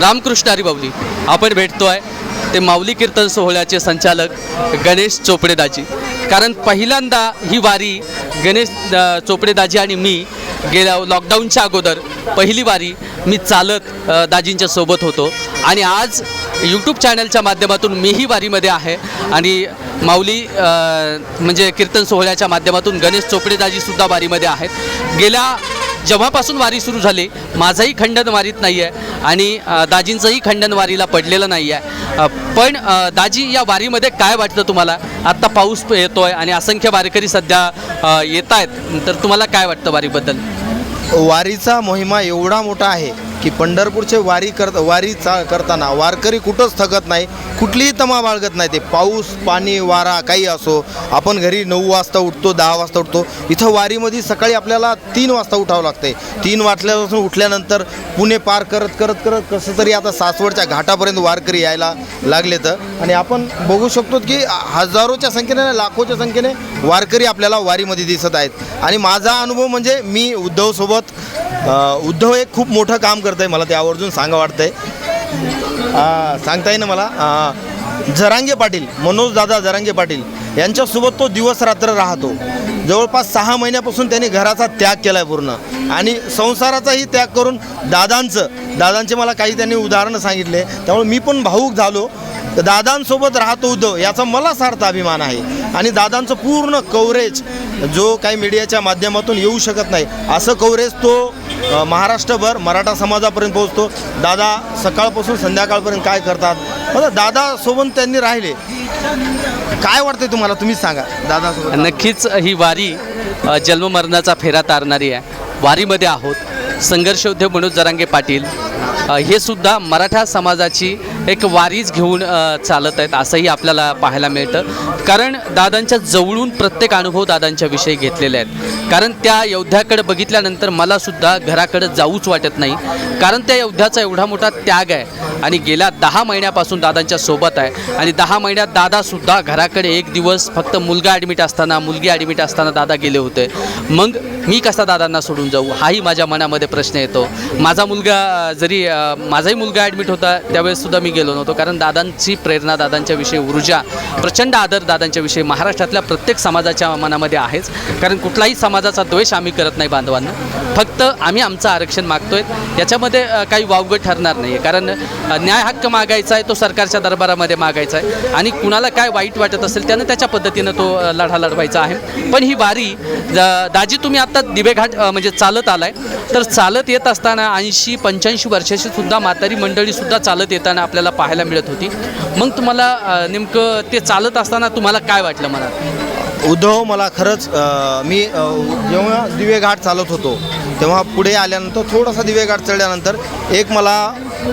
रामकृष्ण हरिबावली आपण भेटतो आहे ते माऊली कीर्तन सोहळ्याचे संचालक गणेश चोपडेदाजी. कारण पहिल्यांदा ही वारी गणेश चोपडेदाजी आणि मी गेल्या लॉकडाऊनच्या अगोदर पहिली वारी मी चालत दाजींच्या सोबत होतो. आणि आज यूट्यूब चॅनलच्या माध्यमातून मीही वारीमध्ये आहे. आणि माऊली म्हणजे कीर्तन सोहळ्याच्या माध्यमातून गणेश चोपडेदाजीसुद्धा वारीमध्ये आहेत. गेल्या जेव्हापासून वारी सुरू झाली माझंही खंडन वारीत नाही आहे आणि दाजींचंही खंडन वारीला पडलेलं नाही आहे. पण दाजी या वारीमध्ये काय वाटतं तुम्हाला? आत्ता पाऊस येतो आहे आणि असंख्य वारकरी सध्या येत आहेत तर तुम्हाला काय वाटतं वारीबद्दल? वारीचा मोहिमा एवढा मोठा आहे की पंढरपूरचे वारी करत वारी चा करताना वारकरी कुठंच थकत नाही कुठलीही तमा बाळगत नाही. ते पाऊस पाणी वारा काही असो आपण घरी नऊ वाजता उठतो दहा वाजता उठतो इथं वारीमध्ये सकाळी आपल्याला तीन वाजता उठावं लागतंय. तीन वाजल्यापासून उठल्यानंतर पुणे पार करत करत करत कसं तरी आता सासवडच्या घाटापर्यंत वारकरी यायला लागले तर आणि आपण बघू शकतो की हजारोच्या संख्येने लाखोच्या संख्येने वारकरी आपल्याला वारीमध्ये दिसत आहेत. आणि माझा अनुभव म्हणजे मी उद्धवसोबत उद्धव एक खूप मोठं काम करत आहे मला ते आवर्जून सांगा वाटतंय. आ, सांगता येईल ना मला? जरांगे पाटील मनोज दादा जरांगे पाटील यांच्यासोबत तो दिवस रात्र राहतो. जवळपास सहा महिन्यापासून त्यांनी घराचा त्याग केला आहे पूर्ण. आणि संसाराचाही त्याग करून दादांचं दादांचे मला काही त्यांनी उदाहरणं सांगितले. त्यामुळे मी पण भाऊक झालो. दादांसोबत राहतो उद्धव याचा मला सार्थ अभिमान आहे. आणि दादांचं पूर्ण कव्हरेज जो काही मीडियाच्या माध्यमातून येऊ शकत नाही असं कव्हरेज तो महाराष्ट्रभर मराठा समाजापर्यंत पोहोचतो. दादा सकाळपासून संध्याकाळपर्यंत काय करतात? दादा सोबत त्यांनी राहिले. काय वाटतंय तुम्हाला? तुम्हीच सांगा. दादा नक्कीच ही वारी जन्ममरणाचा फेरा तारणारी आहे. वारीमध्ये आहोत. संघर्षोद्योग मनोज जरांगे पाटील. हे सुद्धा मराठा समाजाची एक वारीच घेऊन चालत आहेत असंही आपल्याला पाहायला मिळतं. कारण दादांच्या जवळून प्रत्येक अनुभव दादांच्या विषयी घेतलेले आहेत. कारण त्या योद्ध्याकडे बघितल्यानंतर मला सुद्धा घराकडे जाऊच वाटत नाही. कारण त्या योद्ध्याचा एवढा मोठा त्याग आहे. आणि गेल्या दहा महिन्यापासून दादांच्या सोबत आहे. आणि दहा महिन्यात दादासुद्धा घराकडे एक दिवस फक्त मुलगा ॲडमिट असताना मुलगी ॲडमिट असताना दादा गेले होते. मग मी कसा दादांना सोडून जाऊ? हाही माझ्या मनामध्ये प्रश्न येतो. माझा मुलगा जरी माझाही मुलगा ॲडमिट होता त्यावेळेससुद्धा मी गेलो नव्हतो. कारण दादांची प्रेरणा दादांच्याविषयी ऊर्जा प्रचंड आदर दादांच्याविषयी महाराष्ट्रातल्या प्रत्येक समाजाच्या मनामध्ये आहेच. कारण कुठलाही समाजाचा द्वेष आम्ही करत नाही बांधवांना. फक्त आम्ही आमचं आरक्षण मागतोय. याच्यामध्ये काही वावगं ठरणार नाही आहे कारण न्याय हक्क मागायचा आहे तो सरकारच्या दरबारामध्ये मागायचा आहे. आणि कुणाला काय वाईट वाटत असेल त्यानं त्याच्या पद्धतीनं तो लढा लढवायचा आहे. पण ही वारी ज- दाजी तुम्ही आता दिवेघाट म्हणजे चालत आलाय. तर चालत येत असताना ऐंशी पंच्याऐंशी वर्षाची सुद्धा म्हातारी मंडळीसुद्धा चालत येताना आपल्याला पाहायला मिळत होती. मग तुम्हाला नेमकं ते चालत असताना तुम्हाला काय वाटलं मला? उद्धव मला खरंच मी जेव्हा दिवे घाट चालत होतो तेव्हा पुढे आल्यानंतर थोडासा दिवेघाट चढल्यानंतर एक मला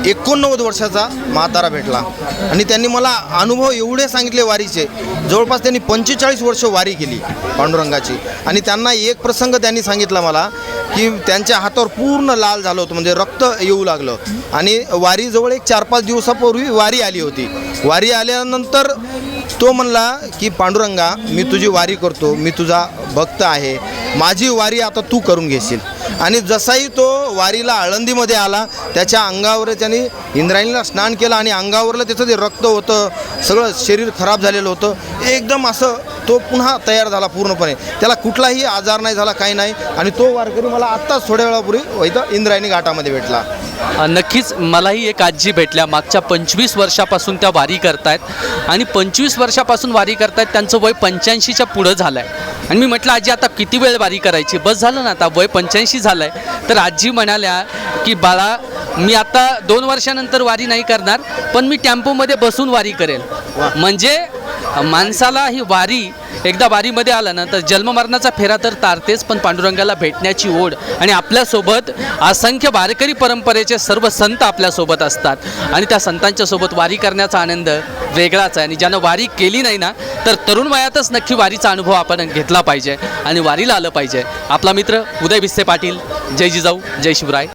एकोणनव्वद वर्षाचा म्हातारा भेटला. आणि त्यांनी मला अनुभव एवढे सांगितले वारीचे जवळपास त्यांनी पंचेचाळीस वर्ष वारी केली पांडुरंगाची. आणि त्यांना एक प्रसंग त्यांनी सांगितला मला की त्यांच्या हातावर पूर्ण लाल झालं होतं म्हणजे रक्त येऊ लागलं. आणि वारीजवळ एक चार पाच दिवसापूर्वी वारी आली होती. वारी आल्यानंतर तो म्हणला की पांडुरंगा मी तुझी वारी करतो. मी तुझा भक्त आहे. माझी वारी आता तू करून घेशील. आणि जसाही तो वारीला आळंदीमध्ये आला त्याच्या अंगावर त्याने इंद्रायणीला स्नान केलं आणि अंगावरलं त्याचं ते रक्त होतं सगळं शरीर खराब झालेलं होतं एकदम असं तो पुन्हा तयार झाला पूर्णपणे. त्याला कुठलाही आजार नाही झाला काही नाही. आणि तो वारकरी मला आत्ताच थोड्या वेळापूर्वी इथं इंद्रायणी घाटामध्ये भेटला. नक्कीच मलाही एक आजी भेटल्या. मागच्या पंचवीस वर्षापासून त्या वारी करतायत. आणि पंचवीस वर्षापासून वारी करतायत त्यांचं वय पंच्याऐंशीच्या पुढं झालं आहे आणि मी म्हटलं आजी आता किती वेळ वारी करायची? बस झालं ना आता वय पंच्याऐंशी झालं आहे तर आजी म्हणाल्या की बाळा मी आता दोन वर्षानंतर वारी नाही करणार पण मी टेम्पोमध्ये बसून वारी करेल. म्हणजे माणसाला ही वारी एकदा वारीमध्ये आलं ना तर जन्ममरणाचा फेरा तर तारतेच पण पांडुरंगाला भेटण्याची ओढ आणि आपल्यासोबत असंख्य वारकरी परंपरेचे सर्व संत आपल्यासोबत असतात. आणि त्या संतांच्या सोबत वारी करण्याचा आनंद वेगळाच आहे. आणि ज्यानं वारी केली नाही ना तर तरुण वयातच नक्की वारीचा अनुभव आपण घेतला पाहिजे आणि वारीला आलं पाहिजे. आपला मित्र उदय भिस्से पाटील. जय जिजाऊ जय शिवराय.